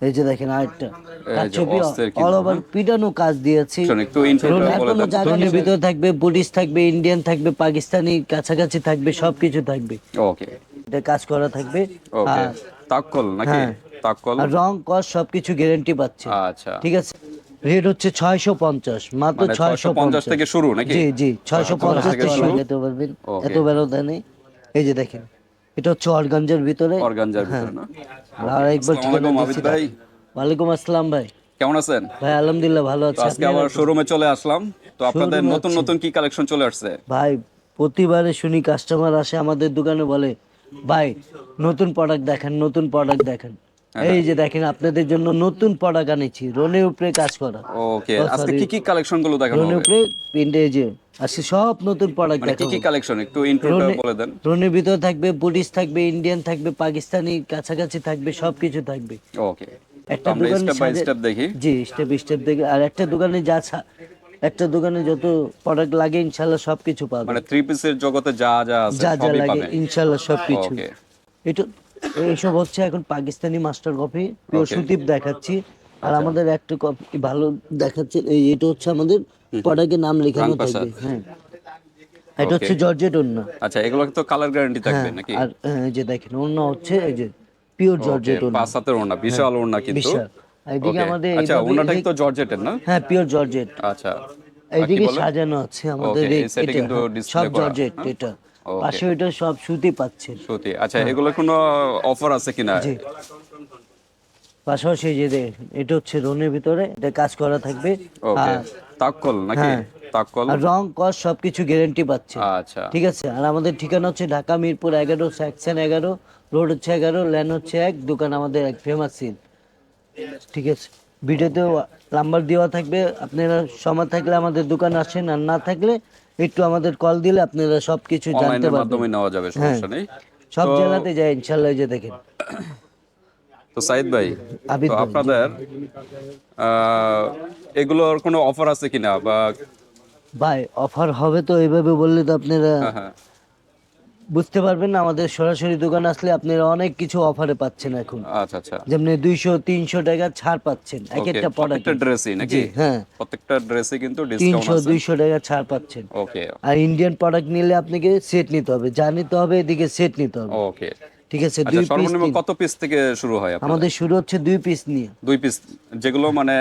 এই যে দেখেন আরেকটা ছবি অল ওভার পিটানো কাজ দিয়েছি। বলে ভিতরে থাকবে বুডিশ থাকবে ইন্ডিয়ান থাকবে পাকিস্তানি কাছাকাছি থাকবে সবকিছু থাকবে। ওকে এটা কাজ করা থাকবে। ওকে আর নাকি? হ্যাঁ। তাক্কল? রং কস সবকিছু গ্যারান্টি পাচ্ছে। আচ্ছা। ঠিক আছে? রেট হচ্ছে ছয়শো পঞ্চাশ মাত্র মানে ছয়শো 650 থেকে শুরু নাকি? জি জি ছয়শো পঞ্চাশ থেকে শুরু? যেতে পারবেন। এত বেরোতে নেই। এই যে দেখেন। এটা হচ্ছে অর্গানজার ভিতরে। অর্গানজার ভিতরে না? আর একবার ভাই। ওয়ালাইকুম আসসালাম ভাই। কেমন আছেন? ভাই আলহামদুলিল্লাহ ভালো আছি। আজকে আবার শোরুমে চলে আসলাম। তো আপনাদের নতুন নতুন কি কালেকশন চলে আসছে? ভাই প্রতিবারে শুনি কাস্টমার আসে আমাদের দোকানে বলে ভাই নতুন প্রোডাক্ট দেখেন নতুন প্রোডাক্ট দেখেন। হ্যাঁ। এই যে দেখেন আপনাদের জন্য নতুন প্রোডাক্ট আনেছি রনের উপরে কাজ করা। ওকে Oh, আজকে কি কি কালেকশনগুলো দেখানো রনের হবে? উপরে প্রিন্টে যে আসছে সব নতুন প্রোডাক্ট মানে কি কি কালেকশন? একটু ইন্ট্রোটা বলে দেন। রনের ভিতরে থাকবে বুডিশ থাকবে ইন্ডিয়ান থাকবে পাকিস্তানি কাছাকাছি থাকবে সবকিছু থাকবে। ওকে একটা দোকানে স্টেপ বাই স্টেপ দেখি। জি স্টেপ বাই স্টেপ দেখে। আর একটা দোকানে যা একটা দোকানে যত প্রোডাক্ট লাগে ইনশাল্লাহ সবকিছু পাবে। মানে থ্রি পিসের জগতে যা যা আছে যা যা সবই লাগে পাবে। ইনশাল্লাহ সবকিছু। ওকে এটা এইসব হচ্ছে এখন Pakistani master copy pure. Sudip দেখাচ্ছি। আর আমাদের একটা কপি ভালো দেখাচ্ছে এই এটা হচ্ছে আমাদের প্রোডাক্টের নাম লেখানো থাকবে হ্যাঁ। এটা হচ্ছে জর্জেট ওন্না আচ্ছা এগুলো তো কালার গ্যারান্টি থাকবে হ্যাঁ নাকি? আর হ্যাঁ, যে দেখেন ওন্না হচ্ছে এই যে পিওর জর্জেট ওন্না পাঁচ হাতের ওড়না বিশাল ওড়না কিন্তু। এদিকে আমাদের আচ্ছা ওড়নাটা তো জর্জেটের না? হ্যাঁ পিওর জর্জেট। আচ্ছা। এইদিকে সাজানো আছে আমাদের এটা, কিন্তু হ্যাঁ, display সব জর্জেট হ্যাঁ? এটা. পাশে ওইটা সব সুতি পাচ্ছেন। সত্যি আচ্ছা এগুলো কোনো অফার আছে কিনা? জি। পাশাপাশি যে এটা হচ্ছে রনের ভিতরে এটা কাজ করা থাকবে। তাক্কল নাকি? হ্যাঁ। তাক্কল? আর রং কস সবকিছু গ্যারান্টি পাচ্ছে। আচ্ছা। ঠিক আছে? আর আমাদের ঠিকানা হচ্ছে ঢাকা মিরপুর এগারো সেকশন এগারো রোড হচ্ছে এগারো ল্যান্ড হচ্ছে এক দোকান আমাদের এক ফেমাস সিন ঠিক আছে? ভিডিওতেও নাম্বার দেওয়া থাকবে। আপনারা সময় থাকলে আমাদের দোকান আসেন আর না থাকলে একটু আমাদের কল দিলে আপনারা সবকিছু জানতে পারবেন। মাধ্যমে নেওয়া যাবে হ্যাঁ। সমস্যা নেই। সব জেলাতে যায় ইনশাল্লাহ যে দেখেন। তো সাইদ ভাই তো আপনাদের এগুলোর কোনো অফার আছে কিনা? বা ভাই অফার হবে তো এইভাবে বললে তো আপনারা হ্যাঁ, হ্যাঁ। বুঝতে পারবেন আমাদের সরাসরি দোকান আসলে আপনারা অনেক কিছু অফারে পাচ্ছেন এখন। আচ্ছা আচ্ছা। যেমনি দুইশো তিনশো টাকা ছাড় পাচ্ছেন এক একটা প্রোডাক্ট প্রত্যেকটা ড্রেসই নাকি? হ্যাঁ। প্রত্যেকটা ড্রেসে কিন্তু ডিসকাউন্ট আছে। দুইশো টাকা ছাড় পাচ্ছেন। ওকে আর ইন্ডিয়ান প্রোডাক্ট নিলে আপনাকে সেট নিতে হবে যা নিতে হবে এদিকে সেট নিতে হবে। ওকে ঠিক আছে আচ্ছা দুই পিস সর্বনিম্ন কত পিস থেকে শুরু হয় আমাদের শুরু হচ্ছে দুই পিস নিয়ে। দুই পিস যেগুলো মানে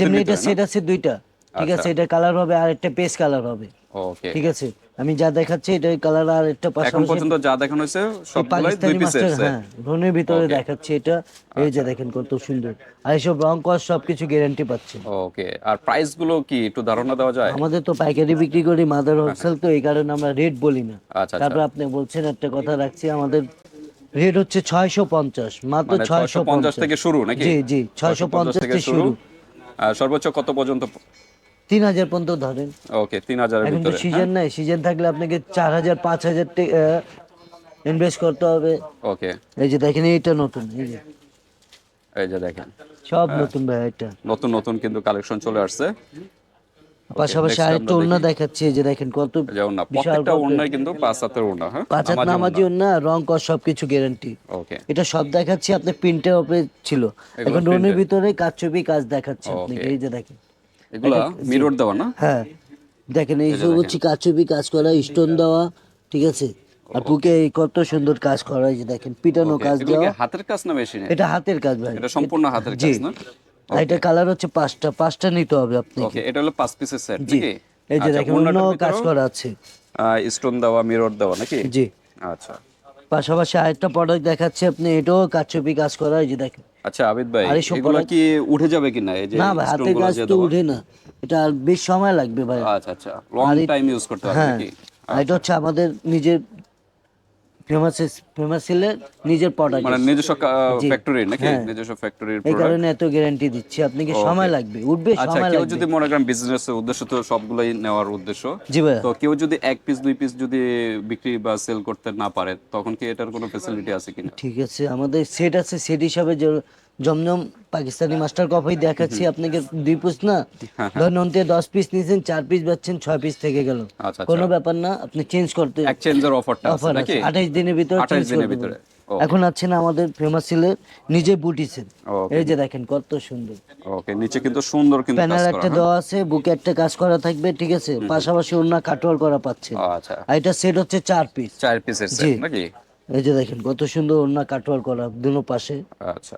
যেমনি এটা সেট আছে দুইটা। ঠিক আছে এটা কালার হবে আর একটা পেস কালার হবে। ওকে ঠিক আছে? আমি যা দেখাচ্ছি এটা কালার আর একটা এখন পর্যন্ত যা দেখানো হয়েছে সবগুলাই দুই পিসের হ্যাঁ রনের ভিতরে দেখাচ্ছি এটা। এই আচ্ছা। যে দেখেন কত সুন্দর। আর এইসব রং কস সবকিছু গ্যারান্টি পাচ্ছে। ওকে আর প্রাইসগুলো কি একটু ধারণা দেওয়া যায়? আমাদের তো পাইকারি বিক্রি করি মাদার হোলসেল তো এই কারণে আমরা রেট বলি না। আচ্ছা আচ্ছা। তারপর আপনি বলছেন একটা কথা রাখছি আমাদের রেট হচ্ছে ছয়শো পঞ্চাশ মাত্র মানে ছয়শো 650 থেকে শুরু নাকি? জি জি ছয়শো 650 পঞ্চাশ থেকে শুরু। আর সর্বোচ্চ কত পর্যন্ত তিন হাজার পর্যন্ত ধরেন। ওকে তিন হাজারের এখন তো হ্যাঁ? সিজন নাই সিজন থাকলে আপনাকে চার হাজার পাঁচ হাজার ইনভেস্ট করতে হবে। ওকে। এই যে দেখেন নতুন এই যে। এই যে দেখেন। সব হ্যাঁ। নতুন ভাই এটা। নতুন নতুন কিন্তু কালেকশন চলে আসছে। পাশাপাশি আরেকটা ওন্না দেখাচ্ছি এই যে দেখেন কত প্রত্যেকটা কত- কিন্তু পাঁচ হাতের ওড়না হ্যাঁ? পাঁচ হাত নামাজি ওন্না রং কর সবকিছু গ্যারান্টি ওকে। এটা সব দেখাচ্ছি আপনি প্রিন্টের উপরে ছিল। এখন রনের ভিতরে কাজ ছবি কাজ দেখাচ্ছে আপনাকে এই যে দেখেন। এগুলা মিরর দেওয়া না? হ্যাঁ দেখেন এই সব হচ্ছে কাজ কাজ করা স্টোন দেওয়া ঠিক আছে? আর বুকে কত সুন্দর কাজ করা যে দেখেন পিটানো কাজ দেওয়া। হাতের কাজ না মেশিনে এটা হাতের কাজ ভাই। এটা সম্পূর্ণ হাতের কাজ না? এটা কালার হচ্ছে পাঁচটা পাঁচটা নিতে হবে আপনি ওকে এটা হলো পাঁচ পিসের সেট নাকি? এই যে আচ্ছা, দেখেন অন্য কাজ করা আছে। স্টোন দেওয়া মিরর দেওয়া নাকি? জি। আচ্ছা। পাশাপাশি আরেকটা প্রোডাক্ট দেখাচ্ছি আপনি এটাও ছবি কাজ করা এই যে দেখেন। আচ্ছা আবিদ ভাই এগুলো কি উঠে যাবে কিনা এই যে না ভাই হাতে কাজ তো উঠে না। এটা আর বেশ সময় লাগবে ভাই। আচ্ছা আচ্ছা লং টাইম ইউজ করতে হবে হ্যাঁ এটা হচ্ছে আমাদের নিজের ফেমাস ফেমাস ছিল নিজের প্রোডাক্ট মানে নিজস্ব ফ্যাক্টরি নাকি? হ্যাঁ। নিজস্ব ফ্যাক্টরির এই কারণে এত গ্যারান্টি দিচ্ছি। আপনাকে সময় লাগবে। উঠবে আচ্ছা লাগবে কেউ যদি মনে করেন বিজনেসের উদ্দেশ্য তো সবগুলাই নেওয়ার উদ্দেশ্য জি ভাই তো কেউ যদি এক পিস দুই পিস যদি বিক্রি বা সেল করতে না পারে তখন কি এটার কোনো ফ্যাসিলিটি আছে কিনা? ঠিক আছে আমাদের সেট আছে সেট হিসাবে যে- জমজম পাকিস্তানি মাস্টার কফি দেখাচ্ছি আপনাকে দুই পিস না? ধরেন অন্তে দশ পিস নিয়েছেন চার পিস পাচ্ছেন ছয় পিস থেকে গেল। আচ্ছা কোনো ব্যাপার না আপনি চেঞ্জ করতে অফারটা অফার আছে আঠাইশ দিনের ভিতরে 28 চেঞ্জ দিনের ভিতরে এখন আছেন আমাদের ফেমাস সিলের নিজে বুটিছেন এই যে দেখেন কত সুন্দর। ওকে নিচে কিন্তু সুন্দর কিন্তু প্যানেল একটা হ্যাঁ? দেওয়া আছে বুকে একটা কাজ করা থাকবে ঠিক আছে? পাশাপাশি অন্য কাটোয়ার করা পাচ্ছেন ও, আচ্ছা। আর এটা সেট হচ্ছে চার পিস চার পিসের। সেট নাকি? এই যে দেখেন কত সুন্দর অন্য কাটোয়ার করা দুনো পাশে। আচ্ছা।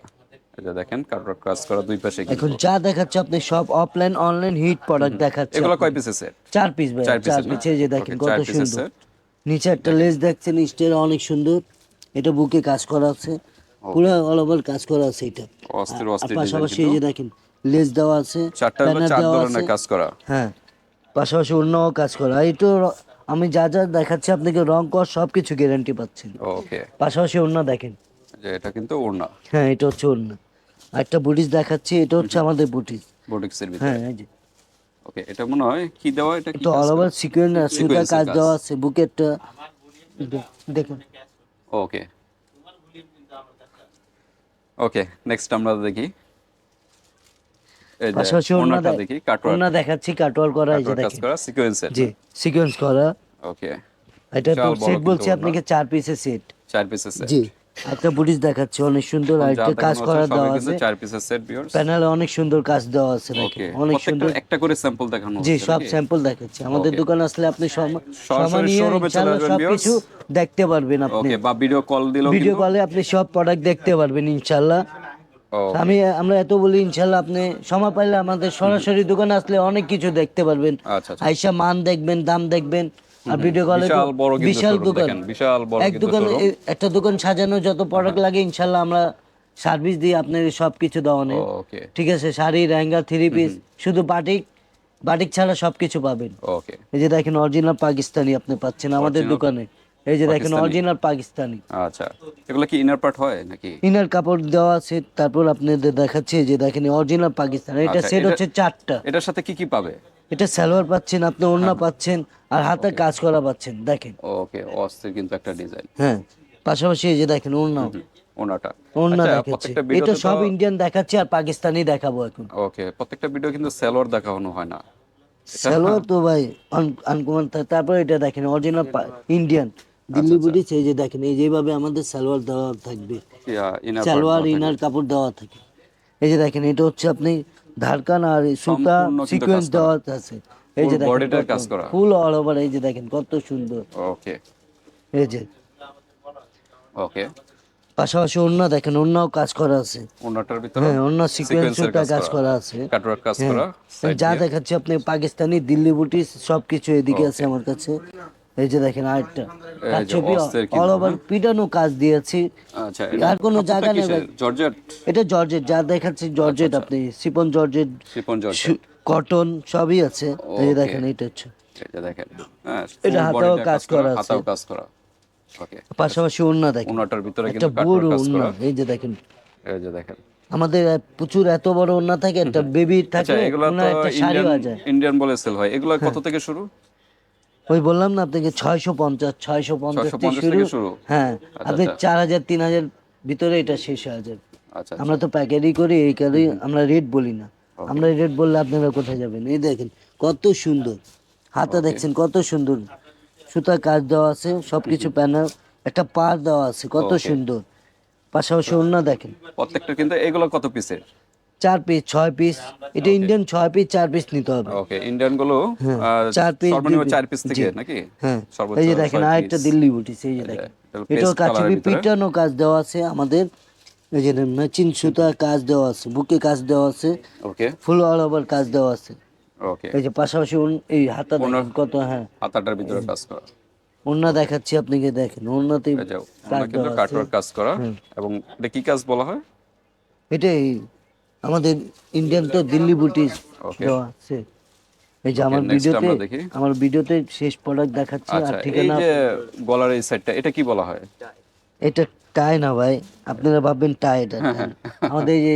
যে দেখেন কাটওয়ার্ক কাজ করা দুই পাশে এখন যা দেখাচ্ছে আপনি সব অফলাইন অনলাইন হিট প্রোডাক্ট দেখাচ্ছে এগুলো কয় সেট চার পিস ভাই চার? পিস এই যে দেখেন কত সুন্দর। নিচে একটা লেস দেখছেন অনেক সুন্দর। এটা বুকে কাজ করা আছে। পুরো অল ওভার কাজ করা আছে এটা। অস্থির অস্থির পাশাপাশি এই যে দেখেন লেস দেওয়া আছে চারটা চার ধরনের কাজ করা। হ্যাঁ পাশাপাশি অন্যও কাজ করা। এই তো আমি যা যা দেখাচ্ছি আপনাকে রং কর সব কিছু গ্যারান্টি পাচ্ছেন। ওকে পাশাপাশি অন্য দেখেন। যে এটা কিন্তু ওড়না। হ্যাঁ এটা হচ্ছে অন্য একটা বুটিস দেখাচ্ছি এটা হচ্ছে আমাদের বুটিস বুটিক্সের ভিতরে। হ্যাঁ এই যে। ওকে এটা মনে হয় কি দেওয়া এটা কি অল ওভার সিকোয়েন্স সুতা কাজ। দেওয়া আছে বুকেটটা দেখুন। ওকে। ওকে নেক্সট আমরা দেখি। পাশাপাশি ওড়নাটা দেখি কাটওয়ার্ক অন্য দেখাচ্ছি কাটওয়ার করা এই যে দেখেন। করা সিকোয়েন্সের জি সিকোয়েন্স করা। ওকে। এটা তো সেট বলছি ওড়না। আপনাকে চার পিসের সেট চার পিসের সেট জি। একটা বুটিস দেখাচ্ছে অনেক সুন্দর আর একটা কাজ করা দেওয়া আছে। চার পিসের সেট ভিউয়ার্স প্যানেলে অনেক সুন্দর কাজ দেওয়া আছে দেখেন অনেক সুন্দর একটা করে স্যাম্পল দেখানো জি সব স্যাম্পল দেখাচ্ছি। আমাদের দোকান আসলে আপনি সমানীয়। সবকিছু দেখতে পারবেন আপনি। ওকে বা ভিডিও কল দিলেও ভিডিও কলে আপনি সব প্রোডাক্ট দেখতে পারবেন ইনশাআল্লাহ আমি আমরা এত বলি ইনশাআল্লাহ আপনি সময় পাইলে আমাদের সরাসরি দোকানে আসলে অনেক কিছু দেখতে পারবেন। আচ্ছা আচ্ছা। আইসা মান দেখবেন দাম দেখবেন। আর ভিডিও কলে বিশাল দোকান। বিশাল বড় এক দোকানে একটা দোকান সাজানো যত প্রোডাক্ট লাগে ইনশাআল্লাহ আমরা সার্ভিস দিই আপনার সব কিছু দেওয়া নেই। ওকে ঠিক আছে শাড়ি লেহেঙ্গা থ্রি পিস শুধু বাটিক বাটিক ছাড়া সবকিছু পাবেন। ওকে এই যে দেখেন অরিজিনাল পাকিস্তানি আপনি পাচ্ছেন আমাদের দোকানে। এই যে দেখেন অরিজিনাল পাকিস্তানি। আচ্ছা। এগুলো কি ইনার পার্ট হয় নাকি? ইনার কাপড় দেওয়া আছে তারপর আপনাদের দেখাচ্ছে যে দেখেন অরিজিনাল পাকিস্তান। এটা আচ্ছা, সেট হচ্ছে চারটা। এটার সাথে কি কি পাবে? এটা সালোয়ার পাচ্ছেন আপনি ওড়না পাচ্ছেন আর হাতে কাজ করা পাচ্ছেন দেখেন। ওকে অস্থির কিন্তু একটা ডিজাইন হ্যাঁ পাশাপাশি এই যে দেখেন ওড়না ওনাটা আচ্ছা, দেখাচ্ছে। এটা সব ইন্ডিয়ান দেখাচ্ছে আর পাকিস্তানি দেখাবো এখন। ওকে প্রত্যেকটা ভিডিও কিন্তু সেলর দেখানো হয় না। সালোয়ার তো ভাই আনকমন তারপর এটা দেখেন অরিজিনাল ইন্ডিয়ান আচ্ছা, দিল্লি বুটিস এই যে দেখেন এই যেভাবে আমাদের সালোয়ার দেওয়া থাকবে। সালোয়ার ইনার কাপড় দেওয়া থাকে। এই যে দেখেন এটা হচ্ছে আপনি ধারকান আর সুতা সিকোয়েন্স দেওয়া আছে। এই যে bodyটার কাজ করা। ফুল অল ওভার এই যে দেখেন কত সুন্দর। ওকে এই যে। ওকে পাশাপাশি অন্য দেখেন অন্যও কাজ করা আছে। ওনাটার ভিতরে হ্যাঁ অন্য সিকোয়েন্স সুতা কাজ করা আছে। কাটওয়ার্ক কাজ হ্যাঁ। করা যা। দেখাচ্ছে আপনি পাকিস্তানি দিল্লি বুটিস সবকিছু এদিকে আছে আমার কাছে। এই যে দেখেন আরেকটা ছবি অল ওভার পিটানো কাজ দিয়েছি। আচ্ছা আর কোনো জায়গা নেই জর্জেট এটা জর্জেট যা দেখাচ্ছে জর্জেট আচ্ছা, আপনি chiffon georgette chiffon georgette cotton সবই আছে। এই দেখেন এটা হচ্ছে। এটা দেখেন হ্যাঁ এটা full হাতেও কাজ করা আছে। হাতেও কাজ করা। ওকে পাশাপাশি ওড়না দেখেন। ওনাটার ভিতরে কিন্তু বড় এই যে দেখেন। এই যে দেখেন। আমাদের প্রচুর এত বড় ওড়না থাকে একটা বেবি আচ্ছা থাকে এগুলো তো একটা শাড়ি ইন্ডিয়ান বলে সেল হয়। এগুলো কত থেকে শুরু? ওই বললাম না আপনাকে ছয়শো পঞ্চাশ ছয়শো পঞ্চাশ থেকে শুরু? হ্যাঁ আপনি আচ্ছা। চার হাজার তিন হাজার ভিতরে এটা শেষ হয়ে যাবে। আচ্ছা আমরা তো প্যাকেটই করি এই কারণে আমরা রেট বলি না। আমরা রেট বললে আপনারা কোথায় যাবেন? এই দেখেন কত সুন্দর। হাতে দেখছেন কত সুন্দর। সুতা কাজ দেওয়া আছে সবকিছু প্যানেল একটা পার দেওয়া আছে কত সুন্দর। পাশাপাশি অন্য দেখেন। প্রত্যেকটা কিন্তু এগুলো কত পিসের চার পিস ছয় পিস এটা ইন্ডিয়ান ছয় পিস চার পিস নিতে হবে। ওকে ইন্ডিয়ানগুলো চার piece, সর্বনিম্ন চার পিস থেকে নাকি? হ্যাঁ এই যে দেখেন আরেকটা দিল্লি বুটিস এই যে দেখেন। এটাও ভিতরে। পিটানো কাজ দেওয়া আছে আমাদের। এই যে ম্যাচিং সুতা কাজ দেওয়া আছে বুকে কাজ দেওয়া আছে। ওকে ফুল অল ওভার কাজ দেওয়া আছে। ওকে এই যে পাশাপাশি এই হাতা কত হ্যাঁ। হাতাটার ভিতরে কাজ করা। ওন্না দেখাচ্ছি আপনাকে দেখেন ওন্নাতে কাজ করা। এবং এটা কি কাজ বলা হয়? এটাই আমাদের ইন্ডিয়ান তো দিল্লি বুটিস দেওয়া আছে। এই যে আমার ভিডিওতে আমার ভিডিওতে শেষ প্রোডাক্ট দেখাচ্ছি আর আচ্ছা এই যে গলার এই সাইডটা এটা কি বলা হয়? এটা টাই না ভাই আপনারা ভাববেন টাই এটা। tie। আমাদের এই যে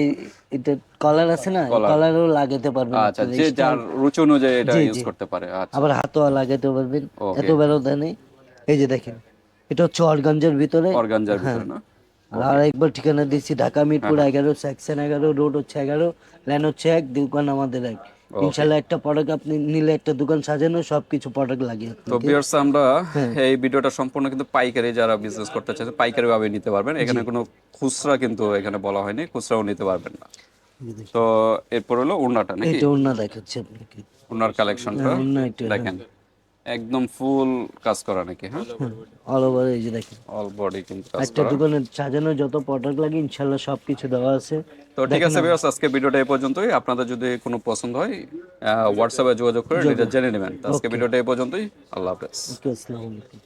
এটা কলার আছে না কলারও লাগাতে পারবেন আচ্ছা যে যার রুচি অনুযায়ী এটা ইউজ করতে পারে আচ্ছা। আবার হাতও লাগাতে পারবেন এত বেরোতে নেই এই যে দেখেন এটা হচ্ছে অরগাঞ্জের ভিতরে। অর্গানজার ভিতরে না? আর আরেকবার ঠিকানা দিচ্ছি ঢাকা মিরপুর হ্যাঁ, এগারো সেকশন এগারো রোড হচ্ছে এগারো লাইন হচ্ছে এক দোকান আমাদের এক। ইনশাল্লাহ একটা প্রোডাক্ট আপনি নিলে একটা দোকান সাজানো সব কিছু প্রোডাক্ট লাগিয়ে তো ভিউয়ার্স আমরা হ্যাঁ। এই ভিডিওটা সম্পূর্ণ কিন্তু পাইকারি যারা বিজনেস করতে চাইছে পাইকারি ভাবে নিতে পারবেন। এখানে কোনো খুচরা কিন্তু এখানে বলা হয়নি খুচরাও নিতে পারবেন না। তো এরপর হলো ওড়নাটা নাকি? এটা অন্য দেখাচ্ছে আপনাকে। ওড়নার কালেকশনটা দেখেন। একদম ফুল কাজ করা নাকি হ্যাঁ? অল ওভার এই যে দেখেন। অল বডি কিন্তু কাজ একটা দোকানে সাজানো যত প্রোডাক্ট লাগে ইনশাআল্লাহ সবকিছু দেওয়া আছে। তো ঠিক আছে ভিউয়ার্স আজকে ভিডিওটা এই পর্যন্তই। আপনাদের যদি কোনো পছন্দ হয় হোয়াটসঅ্যাপে যোগাযোগ করে এটা জেনে নেবেন। আজকে ভিডিওটা এই পর্যন্তই। আল্লাহ হাফেজ। ওকে আসসালামু আলাইকুম।